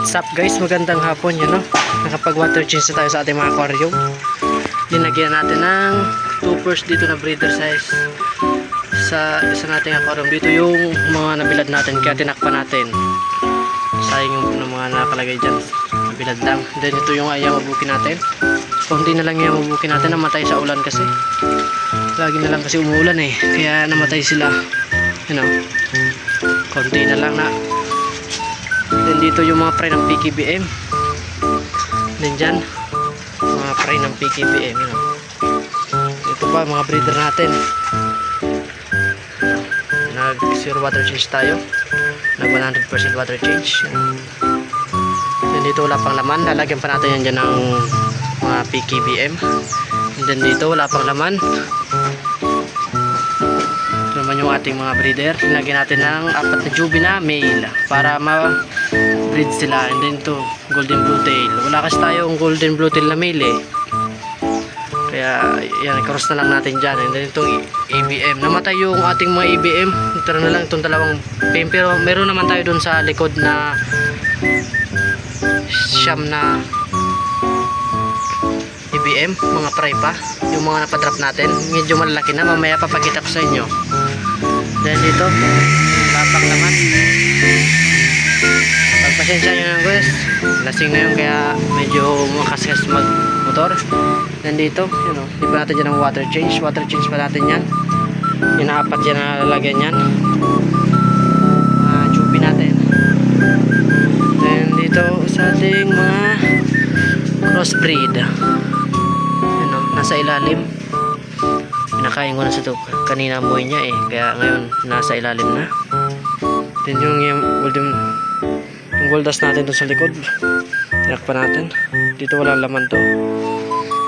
What's up guys? Magandang hapon yun no? Nakapag water change na tayo sa ating mga aquarium. Linagyan natin ng toppers dito na breeder size sa isa nating aquarium. Dito yung mga nabilad natin kaya tinakpan natin. Sayang yung ng mga nakalagay dyan. Nabilad lang. Then ito yung ayamabuki natin. Kunti na lang yung ayamabuki natin. Namatay sa ulan kasi. Lagi na lang kasi umuulan eh. Kaya namatay sila. You know. Konti na lang na Then dito yung mga fry ng PKBM. Then dyan, mga fry ng PKBM. You know. Ito pa, mga breeder natin. Nag zero water change tayo. Nag 100% water change. Then dito wala pang laman. Lalagyan pa natin yan dyan ng mga PKBM. And then dito wala pang laman. Naman yung ating mga breeder. Lagyan natin ng apat na jubi na male para ma-breed sila. And then ito, golden blue tail. Wala kasi tayong golden blue tail na male eh. Kaya yan, cross na lang natin dyan. And then itong ABM. Namatay yung ating mga ABM. Ito na lang itong dalawang pin. Pero meron naman tayo dun sa likod na siyam na ABM. Mga pry pa. Yung mga napadrop natin. Medyo malalaki na. Mamaya papakita ko sa inyo. Then dito, wala pang laman. Pagpasensya nyo ng guys. Lasing na yun kaya medyo makaskas mag motor. Then dito, yun o. Di pa natin dyan ng water change. Water change pa natin yan. Yung apat yan na lalagyan yan. Mga chupi natin. Then dito sa ating mga crossbreed. Yun o, nasa ilalim. Pinakain ko na sa to. Kanina amoy niya eh. Kaya ngayon nasa ilalim na. Then yung, yung yung goldas natin dun sa likod. Tinakpan natin. Dito walang laman to.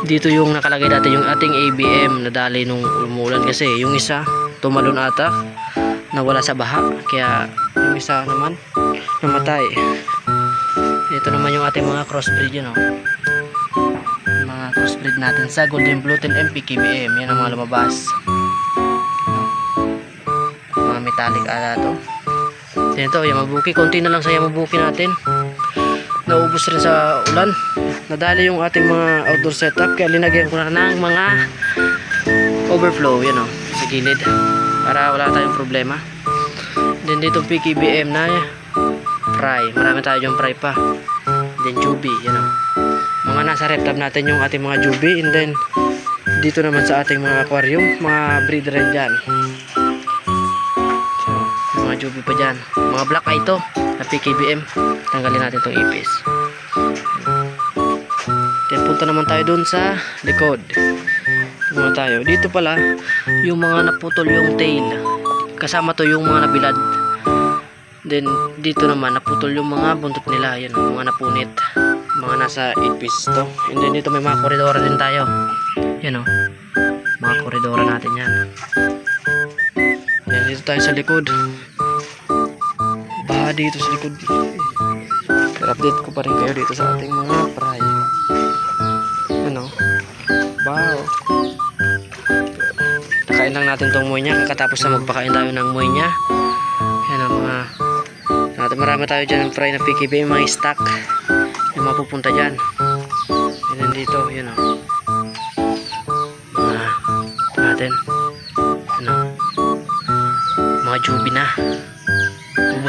Dito yung nakalagay dati yung ating ABM na dali nung umulan kasi yung isa tumalon ata nawala sa baha kaya yung isa naman namatay dito naman yung ating mga crossbreed yun oh. mga crossbreed natin sa Golden Blue Tail MPKBM yan ang mga lumabas mga metallic ala to then ito Yamabuki. Konti na lang sa Yamabuki natin. Naubos rin sa ulan. Nadali yung ating mga outdoor setup. Kaya linagyan ko na ng mga overflow yan o sa gilid. Para wala tayong problema. Then dito PKBM na fry marami tayo yung fry pa. Then jubi yan o mga nasa reptab natin yung ating mga jubi and then dito naman sa ating mga aquarium mga breeder rin dyan mga jubi pa dyan. Mga black eye to na PKBM tanggalin natin itong ipis. Then punta naman tayo dun sa likod. Muna tayo. Dito pala yung mga naputol yung tail. Kasama to yung mga nabilad. Then dito naman naputol yung mga buntot nila. Yan mga napunit. Mga nasa 8 pieces to. And then dito may mga koridora din tayo. Yan o mga koridora natin yan. Yan dito tayo sa likod dito sa likod. Pero update ko pa rin kayo dito sa ating mga fry ano? Wow. Nakain lang natin tong moy niya. Kakatapos na magpakain tayo ng moy niya. Yan ang mga natin marami tayo dyan ng fry na PKB mga stock. Yung mapupunta dyan. And then dito yun o. Mga natin. Ano mga jubi na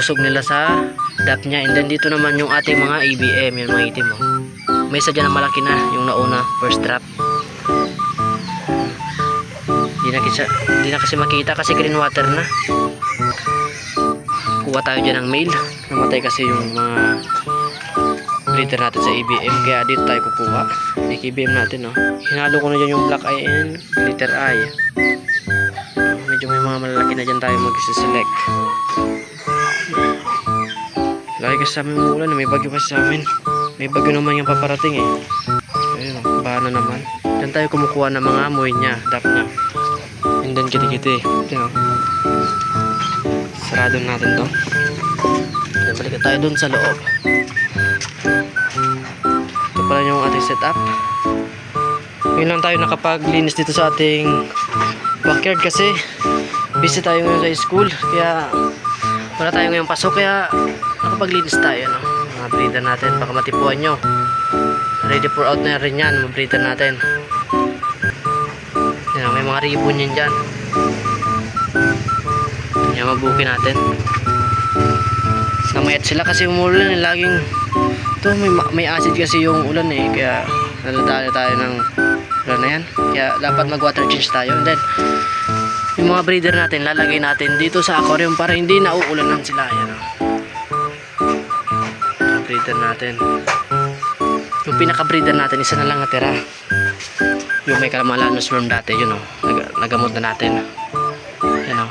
bubusog nila sa dap niya. And then dito naman yung ating mga ABM yung mga itim mo may isa dyan na malaki na yung nauna first drop. Hindi na, kasi, hindi na kasi makita kasi green water na. Kuha tayo dyan ng male namatay kasi yung mga breeder natin sa ABM kaya dito tayo kukuha. ABM natin no hinalo ko na dyan yung black eye and glitter eye. Medyo may mga malalaki na dyan tayo mag-select lagi kasi sa amin umulan may bagyo kasi sa amin. May bagyo naman yung paparating eh. Ayun oh, baha na naman. Dyan tayo kumukuha ng mga amoy niya dap niya. And then kiti-kiti yun oh. sarado natin to. Then balik tayo dun sa loob. Ito pala yung ating setup. Ngayon lang tayo nakapaglinis dito sa ating backyard kasi busy tayo ngayon sa school. Kaya wala tayo ngayong pasok. Kaya nakapaglinis tayo no? Mga breeder natin. Baka matipuan nyo. Ready for out na rin yan. Mga breeder natin. Yan, may mga ribbon yan dyan. Yan, mabukin natin. Namayat sila kasi umulan eh. Laging to may, ma- may acid kasi yung ulan eh. Kaya naladali tayo ng ulan na yan. Kaya dapat mag water change tayo. And then, yung mga breeder natin, lalagay natin dito sa aquarium para hindi nauulanan sila. Yan o. Breeder natin. Yung pinaka-breeder natin, isa na lang natira. Yung may kalamalanus worm dati, yun o. Nag nagamot na natin. Yan o.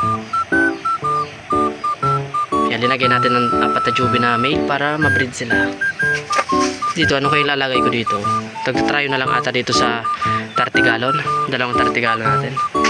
Yan, linagay natin ng apat na jubi na male para ma-breed sila. Dito, ano kayo lalagay ko dito? Tag-try na lang ata dito sa 30 gallon. Dalawang 30 gallon natin.